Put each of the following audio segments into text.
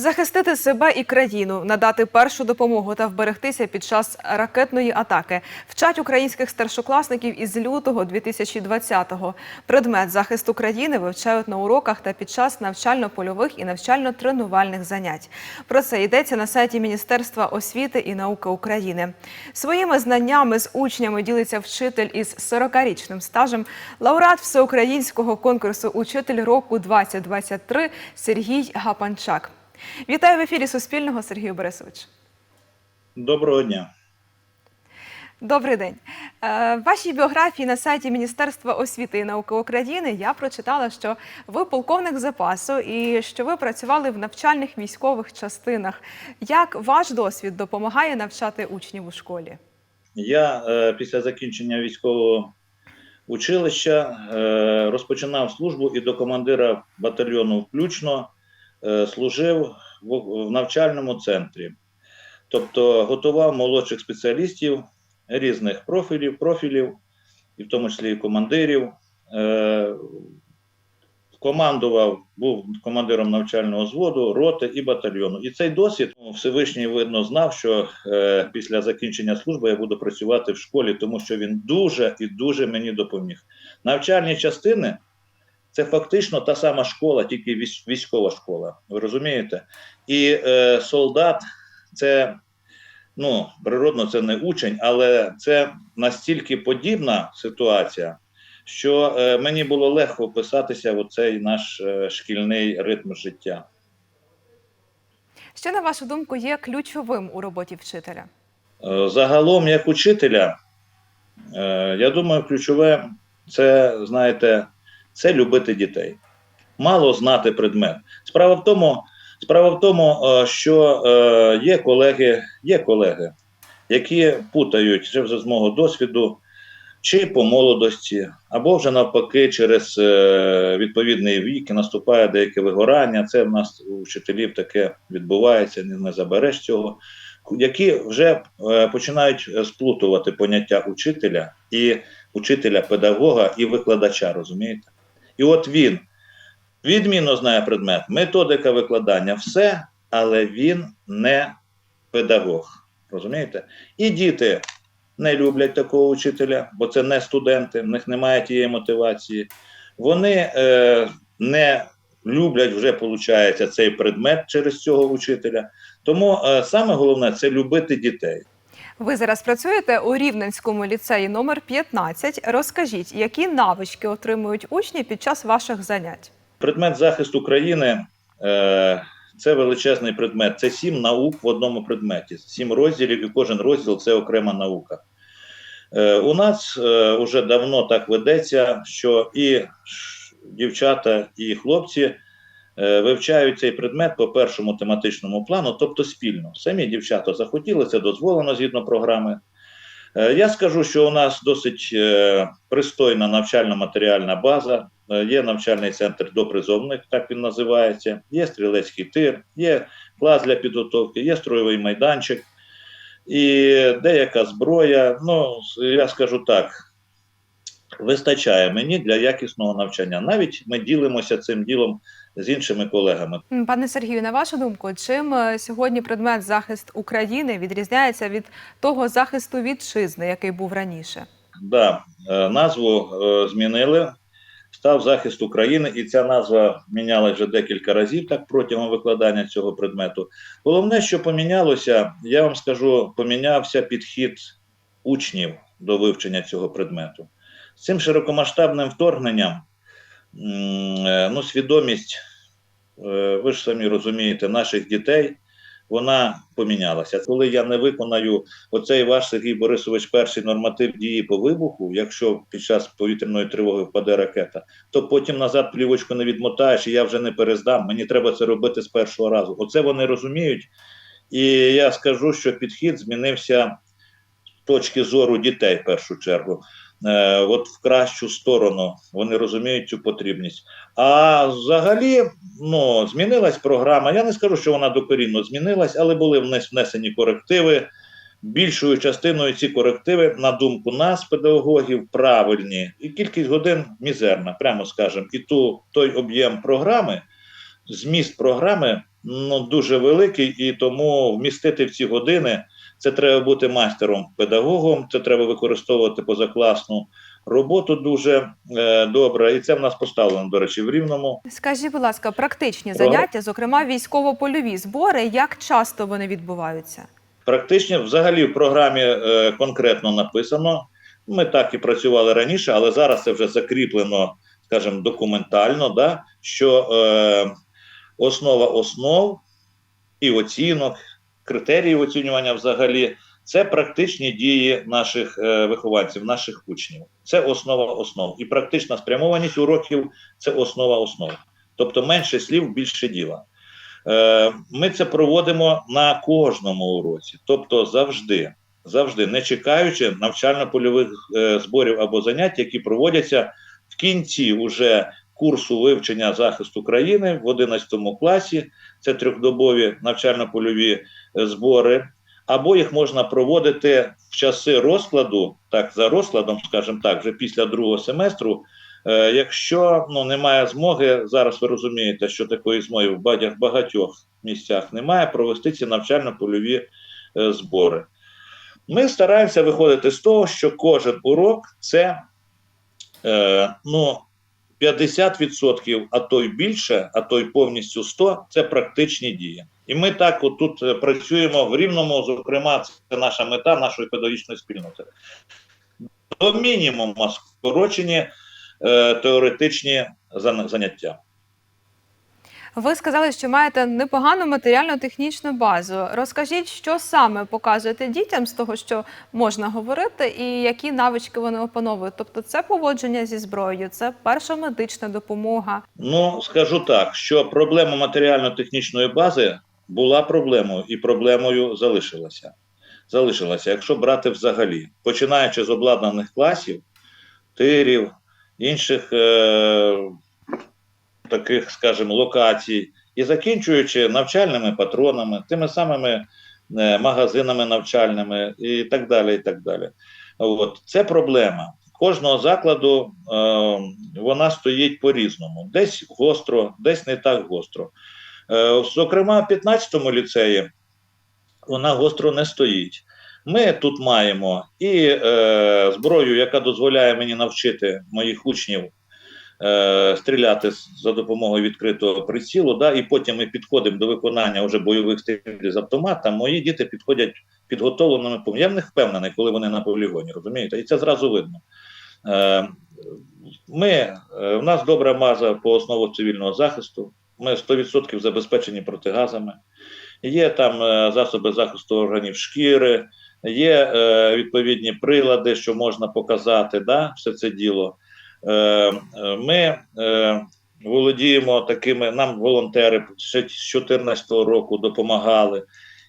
Захистити себе і країну, надати першу допомогу та вберегтися під час ракетної атаки вчать українських старшокласників із лютого 2020-го. Предмет захисту країни вивчають на уроках та під час навчально-польових і навчально-тренувальних занять. Про це йдеться на сайті Міністерства освіти і науки України. Своїми знаннями з учнями ділиться вчитель із 40-річним стажем, лауреат всеукраїнського конкурсу Учитель року 2023 Сергій Гапанчак. Вітаю в ефірі Суспільного Сергію Борисович. Доброго дня. Добрий день. Е, В вашій біографії на сайті Міністерства освіти і науки України я прочитала, що ви полковник запасу і що ви працювали в навчальних військових частинах. Як ваш досвід допомагає навчати учнів у школі? Я е, після закінчення військового училища е, розпочинав службу і до командира батальйону включно служив в, навчальному центрі. Тобто готував молодших спеціалістів різних профілів, профілів, і в тому числі командирів. Е, командував, був командиром навчального зводу, роти і батальйону. І цей досвід Всевишній видно знав, що е, після закінчення служби я буду працювати в школі, тому що він дуже і дуже мені допоміг. Навчальні частини це фактично та сама школа, тільки військова школа. Ви розумієте? І е, солдат це. Ну, природно, це не учень, але це настільки подібна ситуація, що е, мені було легко вписатися в цей наш е, шкільний ритм життя. Що, на вашу думку, є ключовим у роботі вчителя? Е, Загалом, як учителя, е, я думаю, ключове це, знаєте, це любити дітей. Мало знати предмет. Справа в тому, справа в тому, е, що е, є колеги, є колеги, які путають вже з мого досвіду, чи по молодості, або вже навпаки, через е, відповідний вік наступає деяке вигорання. Це в нас у вчителів таке відбувається, не, забереш цього які вже починають сплутувати поняття учителя і учителя, педагога і викладача, розумієте? І от він відмінно знає предмет, методика викладання, все, але він не педагог. Розумієте? І діти не люблять такого учителя, бо це не студенти, в них немає тієї мотивації. Вони е, не люблять вже, виходить, цей предмет через цього учителя. Тому е, саме головне це любити дітей. Ви зараз працюєте у Рівненському ліцеї номер 15. Розкажіть, які навички отримують учні під час ваших занять? Предмет захисту країни е, це величезний предмет. Це сім наук в одному предметі, сім розділів, і кожен розділ це окрема наука. Е, у нас е, вже давно так ведеться, що і дівчата, і хлопці е, вивчають цей предмет по першому тематичному плану, тобто спільно. Самі дівчата захотіли, це дозволено згідно програми. Е, Я скажу, що у нас досить е, пристойна навчально-матеріальна база. Е, Є навчальний центр допризовних, так він називається, є стрілецький тир, є клас для підготовки, є строєвий майданчик і деяка зброя. Ну, я скажу так, вистачає мені для якісного навчання. Навіть ми ділимося цим ділом з іншими колегами. Пане Сергію, на вашу думку, чим е, сьогодні предмет захист України відрізняється від того захисту вітчизни, який був раніше? Да, е, назву е, змінили. Став захист України, і ця назва мінялася вже декілька разів так протягом викладання цього предмету. Головне, що помінялося, я вам скажу, помінявся підхід учнів до вивчення цього предмету. З цим широкомасштабним вторгненням, ну, свідомість, ви ж самі розумієте, наших дітей, вона помінялася. Коли я не виконаю оцей ваш Сергій Борисович перший норматив дії по вибуху, якщо під час повітряної тривоги впаде ракета, то потім назад плівочку не відмотаєш, і я вже не перездам. Мені треба це робити з першого разу. Оце вони розуміють. І я скажу, що підхід змінився з точки зору дітей в першу чергу. Е, от в кращу сторону вони розуміють цю потрібність. А взагалі, ну, змінилась програма. Я не скажу, що вона докорінно змінилась, але були внес- внесені корективи. Більшою частиною ці корективи, на думку нас, педагогів, правильні, і кількість годин мізерна, прямо скажемо. І ту той об'єм програми, зміст програми ну, дуже великий, і тому вмістити в ці години це треба бути майстером педагогом, це треба використовувати позакласну роботу дуже е, добре. І це в нас поставлено, до речі, в рівному. Скажіть, будь ласка, практичні Про- заняття, зокрема військово-польові збори, як часто вони відбуваються? Практично, взагалі, в програмі е, конкретно написано. Ми так і працювали раніше, але зараз це вже закріплено, скажімо, документально, да, що е, основа основ і оцінок, критерії оцінювання взагалі це практичні дії наших е, вихованців, наших учнів. Це основа основ. І практична спрямованість уроків це основа основ. Тобто менше слів, більше діла. Е, Ми це проводимо на кожному уроці, тобто завжди, завжди не чекаючи навчально-польових е, зборів або занять, які проводяться в кінці уже курсу вивчення захисту країни в 11 класі. Це трьохдобові навчально-польові е, збори. Або їх можна проводити в часи розкладу, так за розкладом, скажімо так, вже після другого семестру, Е, Якщо ну, немає змоги, зараз ви розумієте, що такої змоги в багатьох, місцях немає, провести ці навчально-польові е, збори. Ми стараємося виходити з того, що кожен урок це е, ну, 50%, а то й більше, а то й повністю 100% це практичні дії. І ми так отут е, працюємо в рівному, зокрема, це наша мета нашої педагогічної спільноти. До мінімуму скорочені е, теоретичні заняття. Ви сказали, що маєте непогану матеріально-технічну базу. Розкажіть, що саме показуєте дітям з того, що можна говорити, і які навички вони опановують. Тобто, це поводження зі зброєю, це перша медична допомога. Ну, скажу так, що проблема матеріально-технічної бази була проблемою і проблемою залишилася. Залишилася, якщо брати взагалі, починаючи з обладнаних класів, тирів, інших е- таких, скажімо, локацій, і закінчуючи навчальними патронами, тими самими е, магазинами навчальними і так далі. І так далі. От. Це проблема. Кожного закладу е, вона стоїть по-різному. Десь гостро, десь не так гостро. Е, зокрема, в 15-му ліцеї вона гостро не стоїть. Ми тут маємо і е, зброю, яка дозволяє мені навчити моїх учнів е, стріляти за допомогою відкритого прицілу, да, і потім ми підходимо до виконання вже бойових стрілів з автомата. Мої діти підходять підготовленими. Я в них впевнений, коли вони на полігоні, розумієте? І це зразу видно. Е, ми, е, у нас добра база по основах цивільного захисту. Ми 100% забезпечені протигазами. Є там е, засоби захисту органів шкіри, є е, відповідні прилади, що можна показати, да, все це діло. Е, ми е, володіємо такими, нам волонтери з 2014 року допомагали.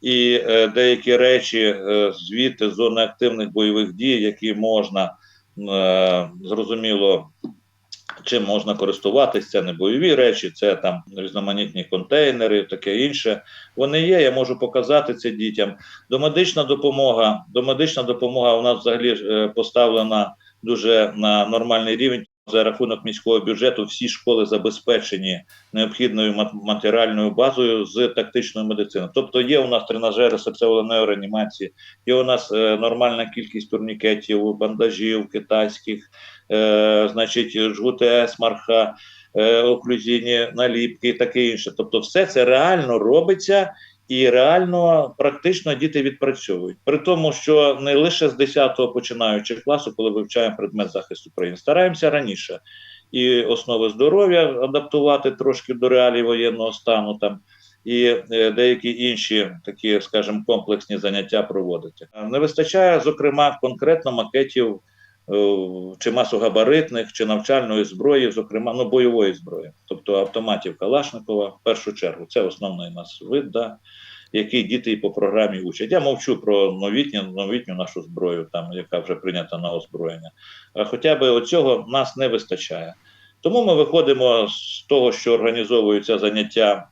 І е, деякі речі звідти з зони активних бойових дій, які можна зрозуміло, чим можна користуватися, це не бойові речі, це там різноманітні контейнери, таке інше. Вони є, я можу показати це дітям. Домедична допомога. Домедична допомога у нас взагалі поставлена дуже на нормальний рівень. За рахунок міського бюджету всі школи забезпечені необхідною мат- матеріальною базою з тактичної медицини. Тобто є у нас тренажери серцево-легеневої реанімації, є у нас е, нормальна кількість турнікетів, бандажів китайських, е, значить, жгути смарха, е, оклюзійні наліпки і таке інше. Тобто, все це реально робиться. І реально практично діти відпрацьовують. При тому, що не лише з 10-го починаючи класу, коли вивчаємо предмет захисту країни, стараємося раніше і основи здоров'я адаптувати трошки до реалій воєнного стану там. І е, деякі інші такі, скажімо, комплексні заняття проводити. Не вистачає, зокрема, конкретно макетів е, чи масогабаритних, чи навчальної зброї, зокрема, ну, бойової зброї, тобто автоматів Калашникова, в першу чергу. Це основний нас вид, да, який діти і по програмі учать. Я мовчу про новітню, новітню нашу зброю, там, яка вже прийнята на озброєння. А хоча б оцього нас не вистачає. Тому ми виходимо з того, що організовуються заняття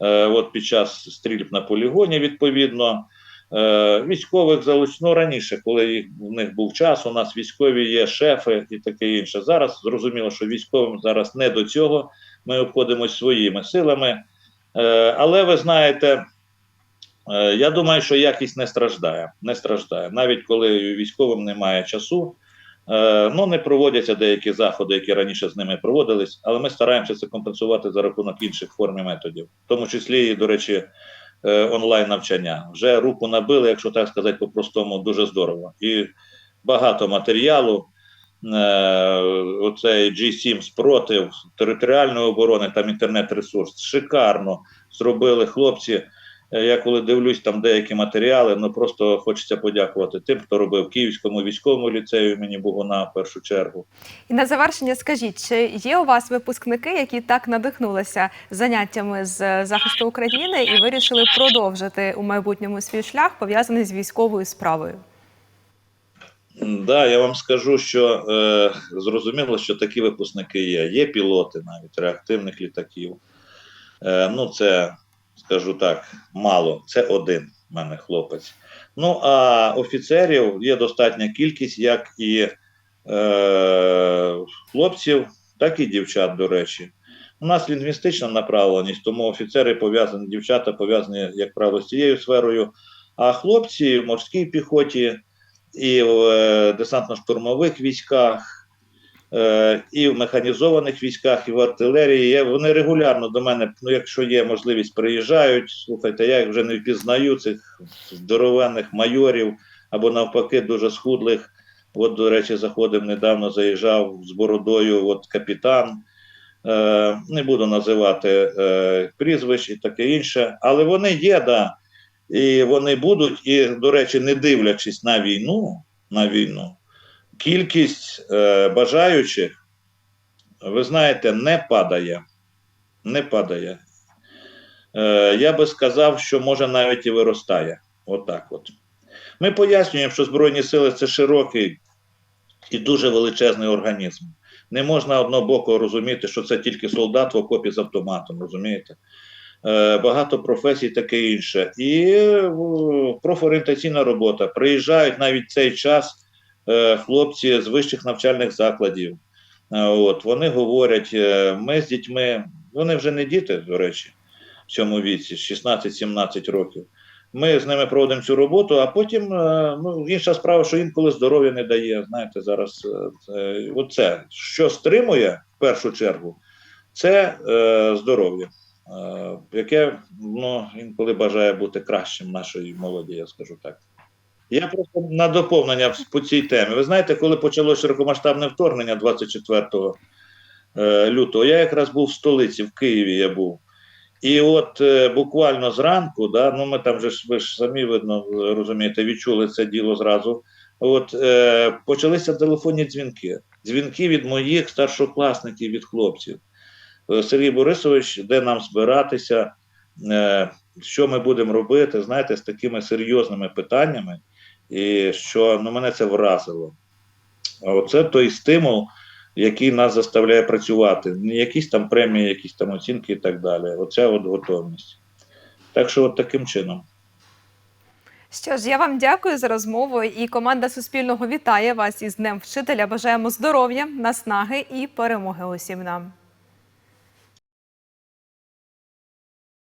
е, от під час стрільб на полігоні, відповідно. Е, військових залуч... ну, раніше, коли їх, в них був час, у нас військові є шефи і таке інше. Зараз зрозуміло, що військовим зараз не до цього. Ми обходимося своїми силами. Е, але ви знаєте, е, я думаю, що якість не страждає. Не страждає. Навіть коли військовим немає часу, ну не проводяться деякі заходи, які раніше з ними проводились, але ми стараємося це компенсувати за рахунок інших форм і методів, в тому числі до речі, онлайн навчання. Вже руку набили, якщо так сказати по-простому, дуже здорово. І багато матеріалу. Е, Оцей G7 спротив територіальної оборони, там інтернет-ресурс. Шикарно зробили хлопці. Е, Я коли дивлюсь там деякі матеріали, ну просто хочеться подякувати тим, хто робив Київському військовому ліцею імені Богуна в першу чергу. І на завершення скажіть, чи є у вас випускники, які так надихнулися заняттями з захисту України і вирішили продовжити у майбутньому свій шлях пов'язаний з військовою справою? Да, я вам скажу, що е, зрозуміло, що такі випускники є. Є пілоти навіть реактивних літаків. Е, ну, це, скажу так, мало. Це один в мене хлопець. Ну, а офіцерів є достатня кількість, як і е, хлопців, так і дівчат, до речі. У нас лінгвістична направленість, тому офіцери пов'язані, дівчата пов'язані, як правило, з цією сферою. А хлопці в морській піхоті і в е, десантно-штурмових військах, і в механізованих військах, і в артилерії. Є- Вони регулярно до мене, ну якщо є можливість, приїжджають. Слухайте, я їх вже не впізнаю, цих здоровенних майорів або навпаки дуже схудлих. От, до речі, заходив недавно, заїжджав з бородою, от капітан. Е, не буду називати е, прізвищ і таке інше, але вони є, да, і вони будуть, і, до речі, не дивлячись на війну, на війну, кількість е, бажаючих, ви знаєте, не падає. Не падає. Е, я би сказав, що може навіть і виростає. Отак от. Ми пояснюємо, що Збройні сили це широкий і дуже величезний організм. Не можна однобоко розуміти, що це тільки солдат в окопі з автоматом, розумієте? Е, багато професій, таке інше. І профорієнтаційна робота. Приїжджають навіть цей час хлопці з вищих навчальних закладів. Е, От, вони говорять, е, ми з дітьми, вони вже не діти, до речі, в цьому віці, 16-17 років. Ми з ними проводимо цю роботу, а потім е, ну, інша справа, що інколи здоров'я не дає. Знаєте, зараз е, оце, що стримує в першу чергу, це е, здоров'я, е, яке ну, інколи бажає бути кращим нашої молоді, я скажу так. Я просто на доповнення по цій темі. Ви знаєте, коли почалося широкомасштабне вторгнення 24 е, лютого, я якраз був в столиці, в Києві я був. І от е, буквально зранку, да, ну ми там же ви ж самі видно розумієте, відчули це діло зразу. От е, почалися телефонні дзвінки. Дзвінки від моїх старшокласників, від хлопців. Е, Сергій Борисович, де нам збиратися, е, що ми будемо робити, знаєте, з такими серйозними питаннями, і що ну, мене це вразило. Оце той стимул, який нас заставляє працювати. Не якісь там премії, якісь там оцінки і так далі. Оця от готовність. Так що, от таким чином. Що ж, я вам дякую за розмову. І команда Суспільного вітає вас із Днем вчителя. Бажаємо здоров'я, наснаги і перемоги усім нам.